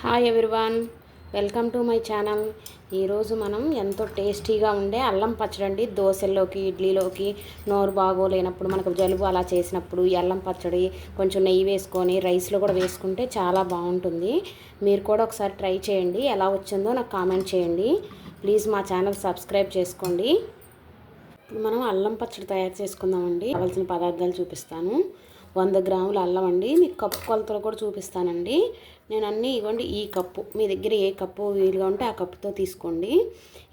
Hi everyone welcome to my channel ఈరోజు మనం ఎంతో టేస్టీగా ఉండే అల్లం పచ్చడి అండి దోశల్లోకి ఇడ్లీలోకి నోరు బాగోలేనప్పుడు మనకు జలుబు అలా చేసినప్పుడు ఈ అల్లం పచ్చడి కొంచెం నెయ్యి వేసుకొని రైస్లో కూడా వేసుకుంటే చాలా బాగుంటుంది. మీరు కూడా ఒకసారి ట్రై చేయండి ఎలా వచ్చిందో నాకు కామెంట్ చేయండి. ప్లీజ్ మా ఛానల్ సబ్స్క్రైబ్ చేసుకోండి. ఇప్పుడు మనం అల్లం పచ్చడి తయారు చేసుకుందామండి. కావాల్సిన పదార్థాలు చూపిస్తాను. వంద గ్రాముల అల్లం అండి. మీకు కప్పు కొలతలు కూడా చూపిస్తానండి. నేను అన్నీ ఇవ్వండి. ఈ కప్పు మీ దగ్గర ఏ కప్పు వీలుగా ఉంటే ఆ కప్పుతో తీసుకోండి.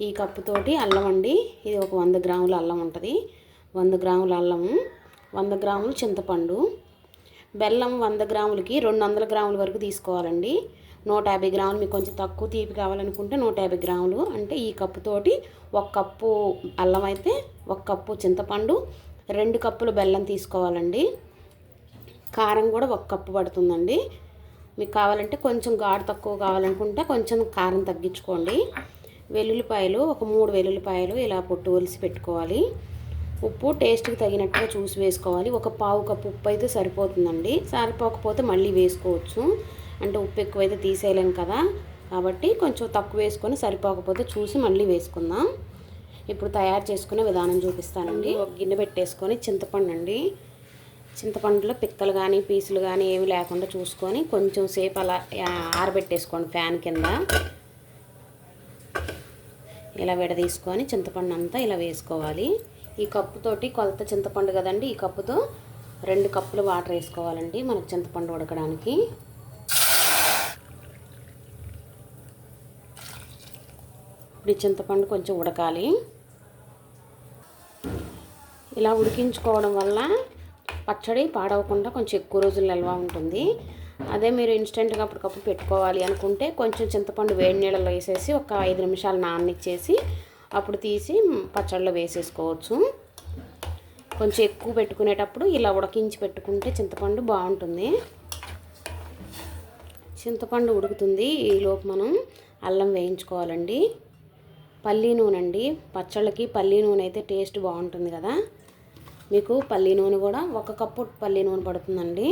ఈ కప్పుతోటి అల్లం అండి. ఇది ఒక వంద గ్రాముల అల్లం ఉంటుంది. వంద గ్రాముల అల్లము వంద గ్రాములు చింతపండు. బెల్లం వంద గ్రాములకి రెండు వందల గ్రాముల వరకు తీసుకోవాలండి. నూట యాభై గ్రాములు మీకు కొంచెం తక్కువ తీపి కావాలనుకుంటే నూట యాభై గ్రాములు. అంటే ఈ కప్పుతోటి ఒక కప్పు అల్లం అయితే ఒక కప్పు చింతపండు రెండు కప్పులు బెల్లం తీసుకోవాలండి. కారం కూడా ఒక కప్పు పడుతుందండి. మీకు కావాలంటే కొంచెం గాడు తక్కువ కావాలనుకుంటే కొంచెం కారం తగ్గించుకోండి. వెల్లుల్లిపాయలు ఒక మూడు వెల్లుల్లిపాయలు ఇలా పొట్టు ఒలిసి పెట్టుకోవాలి. ఉప్పు టేస్ట్కి తగినట్టుగా చూసి వేసుకోవాలి. ఒక పావు కప్పు ఉప్పు అయితే సరిపోతుందండి. సరిపోకపోతే మళ్ళీ వేసుకోవచ్చు. అంటే ఉప్పు ఎక్కువైతే తీసేయలేం కదా. కాబట్టి కొంచెం తక్కువ వేసుకొని సరిపోకపోతే చూసి మళ్ళీ వేసుకుందాం. ఇప్పుడు తయారు చేసుకునే విధానం చూపిస్తానండి. ఒక గిన్నె పెట్టేసుకొని చింతపండు అండి చింతపండులో పిక్కలు కానీ పీసులు కానీ ఏమి లేకుండా చూసుకొని కొంచెం సేపు అలా ఆరబెట్టేసుకోండి ఫ్యాన్ కింద. ఇలా విడదీసుకొని చింతపండు అంతా ఇలా వేసుకోవాలి. ఈ కప్పుతోటి కొలత చింతపండు కదండి ఈ కప్పుతో రెండు కప్పులు వాటర్ వేసుకోవాలండి మనకు చింతపండు ఉడకడానికి. ఇప్పుడు చింతపండు కొంచెం ఉడకాలి. ఇలా ఉడికించుకోవడం వల్ల పచ్చడి పాడవకుండా కొంచెం ఎక్కువ రోజులు నిల్వ ఉంటుంది. అదే మీరు ఇన్స్టెంట్గా అప్పటికప్పుడు పెట్టుకోవాలి అనుకుంటే కొంచెం చింతపండు వేడి నీళ్ళలో వేసేసి ఒక ఐదు నిమిషాలు నాననిచ్చేసి అప్పుడు తీసి పచ్చడిలో వేసేసుకోవచ్చు. కొంచెం ఎక్కువ పెట్టుకునేటప్పుడు ఇలా ఉడకించి పెట్టుకుంటే చింతపండు బాగుంటుంది. చింతపండు ఉడుకుతుంది. ఈలోపు మనం అల్లం వేయించుకోవాలండి. పల్లీ నూనె అండి పచ్చళ్ళకి పల్లీ నూనె అయితే టేస్ట్ బాగుంటుంది కదా. మీకు పల్లి నూనె కూడా ఒక కప్పు పల్లి నూనె పడుతుందండి.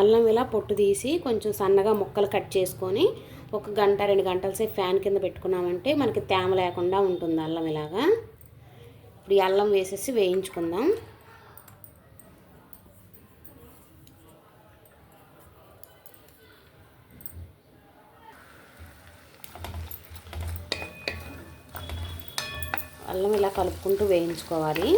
అల్లం ఇలా పొట్టు తీసి కొంచెం సన్నగా ముక్కలు కట్ చేసుకొని ఒక గంట రెండు గంటల సేపు ఫ్యాన్ కింద పెట్టుకున్నామంటే మనకి తేమ లేకుండా ఉంటుంది అల్లం ఇలాగా. ఇప్పుడు ఈ అల్లం వేసేసి వేయించుకుందాం. అల్లం ఇలా కలుపుకుంటూ వేయించుకోవాలి.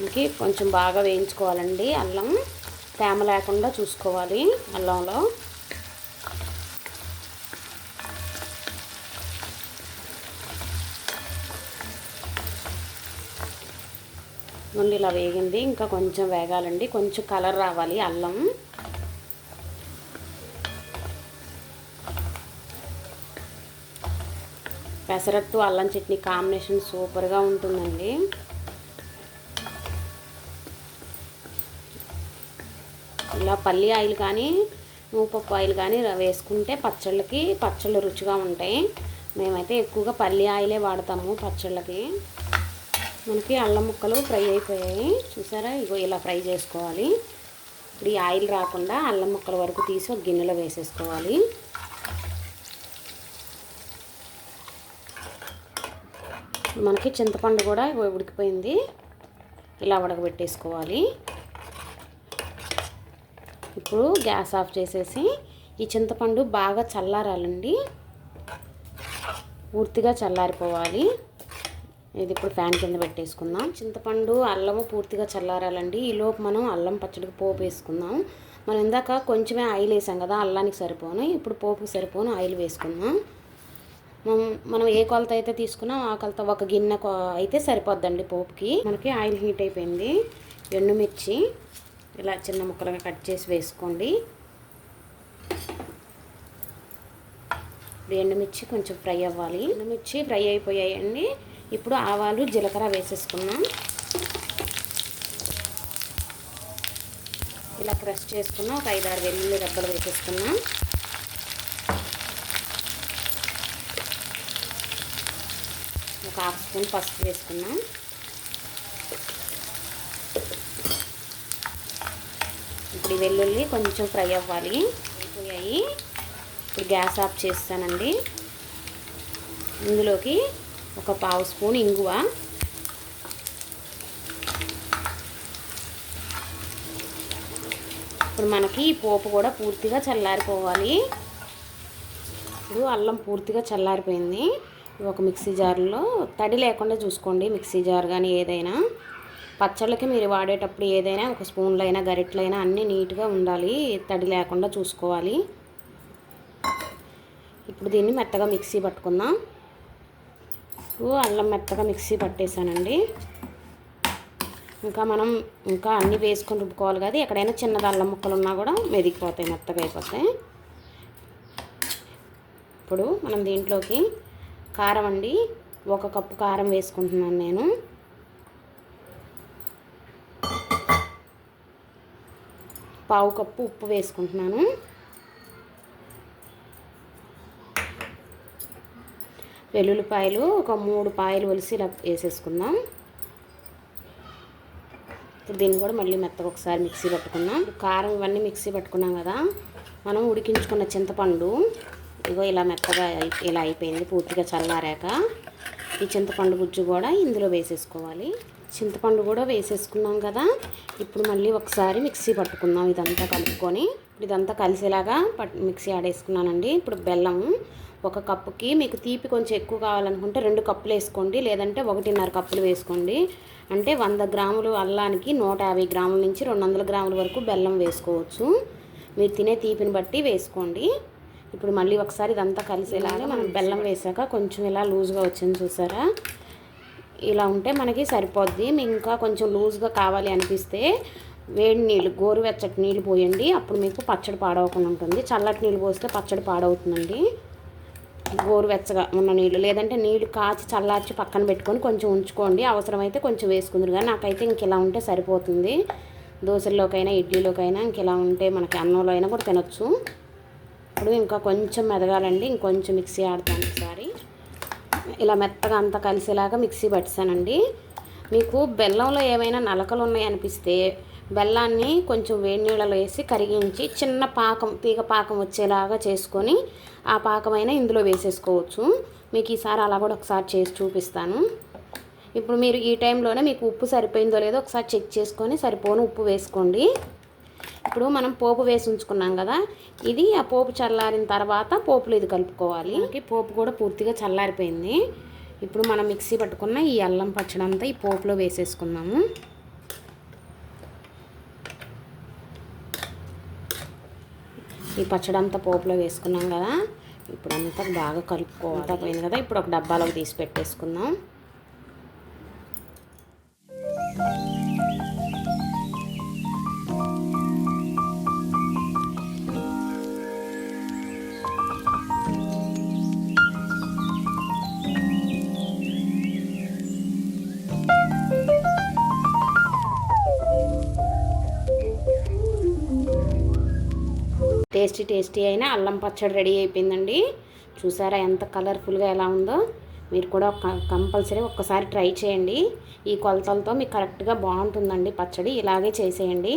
ఇంకి కొంచెం బాగా వేయించుకోవాలండి. అల్లం తేమ లేకుండా చూసుకోవాలి అల్లంలో. నుండి ఇలా వేగింది. ఇంకా కొంచెం వేగాలండి. కొంచెం కలర్ రావాలి. అల్లం. పెసరట్టు అల్లం చట్నీ కాంబినేషన్ సూపర్గా ఉంటుందండి. ఇలా పల్లి ఆయిల్ కానీ మూపప్పు ఆయిల్ కానీ వేసుకుంటే పచ్చళ్ళకి పచ్చళ్ళు రుచిగా ఉంటాయి. మేమైతే ఎక్కువగా పల్లి ఆయిలే వాడతాము పచ్చళ్ళకి. మనకి అల్లం ముక్కలు ఫ్రై అయిపోయాయి. చూసారా? ఇగో ఇలా ఫ్రై చేసుకోవాలి. ఇప్పుడు ఈ ఆయిల్ రాకుండా అల్లం ముక్కల వరకు తీసి ఒక గిన్నెలో వేసేసుకోవాలి. మనకి చింతపండు కూడా ఉడికిపోయింది. ఇలా ఉడకబెట్టేసుకోవాలి ఇప్పుడు గ్యాస్ ఆఫ్ చేసేసి ఈ చింతపండు బాగా చల్లారాలండి. పూర్తిగా చల్లారిపోవాలి. ఇది ఇప్పుడు ఫ్యాన్ కింద పెట్టేసుకుందాం. చింతపండు అల్లము పూర్తిగా చల్లారాలండి. ఈలోపు మనం అల్లం పచ్చడికి పోపు వేసుకుందాం. మనం ఇందాక కొంచెమే ఆయిల్ వేసాం కదా అల్లానికి సరిపోను. ఇప్పుడు పోపుకి సరిపోను ఆయిల్ వేసుకుందాం. మనం మనం ఏ కొలత అయితే తీసుకున్నాం ఆ కొలత ఒక గిన్నె అయితే సరిపోద్దండి పోపుకి. మనకి ఆయిల్ హీట్ అయిపోయింది. ఎండుమిర్చి ఇలా చిన్న ముక్కలుగా కట్ చేసి వేసుకోండి. ఇప్పుడు ఎండుమిర్చి కొంచెం ఫ్రై అవ్వాలి. ఎండుమిర్చి ఫ్రై అయిపోయాయండి. ఇప్పుడు ఆవాలు జీలకర్ర వేసేసుకున్నాం ఇలా క్రష్ చేసుకున్నాం ఒక ఐదారు వెల్లుల్లి రబ్బలు వేసేసుకున్నాం ఒక హాఫ్ స్పూన్ పసుపు వేసుకున్నాం ఇప్పుడు ఈ వెల్లుల్లి కొంచెం ఫ్రై అవ్వాలి. అయిపోయాయి. ఇప్పుడు గ్యాస్ ఆఫ్ చేస్తానండి. ఇందులోకి ఒక పావు స్పూన్ ఇంగువ. ఇప్పుడు మనకి ఈ పోపు కూడా పూర్తిగా చల్లారిపోవాలి. ఇప్పుడు అల్లం పూర్తిగా చల్లారిపోయింది. ఒక మిక్సీ జార్లో తడి లేకుండా చూసుకోండి మిక్సీ జార్ కానీ ఏదైనా. పచ్చళ్ళకి మీరు వాడేటప్పుడు ఏదైనా ఒక స్పూన్లు అయినా గరిటలైనా అన్నీ నీట్గా ఉండాలి. తడి లేకుండా చూసుకోవాలి. ఇప్పుడు దీన్ని మెత్తగా మిక్సీ పట్టుకుందాం. పసుపు అల్లం మెత్తగా మిక్సీ పట్టేశానండి ఇంకా మనం ఇంకా అన్నీ వేసుకొని రుబ్బుకోవాలి కదా ఎక్కడైనా చిన్నది అల్లం ముక్కలు ఉన్నా కూడా మెదిగిపోతాయి మెత్తగా అయిపోతాయి. ఇప్పుడు మనం దీంట్లోకి కారం అండి ఒక కప్పు కారం వేసుకుంటున్నాను నేను. పావు కప్పు ఉప్పు వేసుకుంటున్నాను. వెల్లుల్లిపాయలు ఒక మూడు పాయలు ఒలిసి ఇలా వేసేసుకుందాం. ఇప్పుడు దీన్ని కూడా మళ్ళీ మెత్తగా ఒకసారి మిక్సీ పట్టుకుందాం. కారం ఇవన్నీ మిక్సీ పట్టుకున్నాం కదా మనం ఉడికించుకున్న చింతపండు ఇగో ఇలా మెత్తగా ఇలా అయిపోయింది పూర్తిగా చల్లారాక ఈ చింతపండు గుజ్జు కూడా ఇందులో వేసేసుకోవాలి. చింతపండు కూడా వేసేసుకున్నాం కదా ఇప్పుడు మళ్ళీ ఒకసారి మిక్సీ పట్టుకుందాం ఇదంతా కలుపుకొని. ఇదంతా కలిసేలాగా పట్ మిక్సీ ఆడేసుకున్నానండి. ఇప్పుడు బెల్లం ఒక కప్పుకి మీకు తీపి కొంచెం ఎక్కువ కావాలనుకుంటే రెండు కప్పులు వేసుకోండి. లేదంటే ఒకటిన్నర కప్పులు వేసుకోండి. అంటే వంద గ్రాములు అల్లానికి నూట యాభై గ్రాముల నుంచి రెండు వందల గ్రాముల వరకు బెల్లం వేసుకోవచ్చు. మీరు తినే తీపిని బట్టి వేసుకోండి. ఇప్పుడు మళ్ళీ ఒకసారి ఇదంతా కలిసేలాగా మనం బెల్లం వేసాక కొంచెం ఇలా లూజ్గా వచ్చింది చూసారా? ఇలా ఉంటే మనకి సరిపోద్ది. మీకు ఇంకా కొంచెం లూజ్గా కావాలి అనిపిస్తే వేడి నీళ్ళు గోరువెచ్చటి నీళ్ళు పోయండి. అప్పుడు మీకు పచ్చడి పాడవకుండా ఉంటుంది. చల్లటి నీళ్ళు పోస్తే పచ్చడి పాడవుతుందండి. గోరువెచ్చగా ఉన్న నీళ్ళు లేదంటే నీళ్ళు కాచి చల్లార్చి పక్కన పెట్టుకొని కొంచెం ఉంచుకోండి. అవసరమైతే కొంచెం వేసుకుందరు కానీ నాకైతే ఇంక ఇలా ఉంటే సరిపోతుంది. దోశల్లోకైనా ఇడ్లీలోకైనా ఇంక ఇలా ఉంటే మనకి అన్నంలో అయినా కూడా తినొచ్చు. ఇప్పుడు ఇంకా కొంచెం మెదగాలండి. ఇంకొంచెం మిక్సీ ఆడతాను ఒకసారి. ఇలా మెత్తగా అంతా కలిసేలాగా మిక్సీ పట్టానండి. మీకు బెల్లంలో ఏమైనా నలకలు ఉన్నాయి అనిపిస్తే బెల్లాన్ని కొంచెం వేడి నీళ్ళలో వేసి కరిగించి చిన్న పాకం తీగ పాకం వచ్చేలాగా చేసుకొని ఆ పాకమైన ఇందులో వేసేసుకోవచ్చు. మీకు ఈసారి అలా కూడా ఒకసారి చేసి చూపిస్తాను. ఇప్పుడు మీరు ఈ టైంలోనే మీకు ఉప్పు సరిపోయిందో లేదో ఒకసారి చెక్ చేసుకొని సరిపోను ఉప్పు వేసుకోండి. ఇప్పుడు మనం పోపు వేసి ఉంచుకున్నాం కదా ఇది ఆ పోపు చల్లారిన తర్వాత పోపులో ఇది కలుపుకోవాలి. పోపు కూడా పూర్తిగా చల్లారిపోయింది. ఇప్పుడు మనం మిక్సీ పట్టుకున్న ఈ అల్లం పచ్చడంతా ఈ పోపులో వేసేసుకున్నాము ఈ పచ్చడి అంతా పోపులో వేసుకున్నాం కదా. ఇప్పుడు అంతా బాగా కలుపుకోవాలి. పోయింది కదా. ఇప్పుడు ఒక డబ్బాలోకి తీసి పెట్టేసుకుందాం. టేస్టీ టేస్టీ అయిన అల్లం పచ్చడి రెడీ అయిపోయిందండి. చూసారా ఎంత కలర్ఫుల్గా ఎలా ఉందో? మీరు కూడా కంపల్సరీ ఒక్కసారి ట్రై చేయండి. ఈ కొలతలతో మీకు కరెక్ట్గా బాగుంటుందండి పచ్చడి. ఇలాగే చేసేయండి.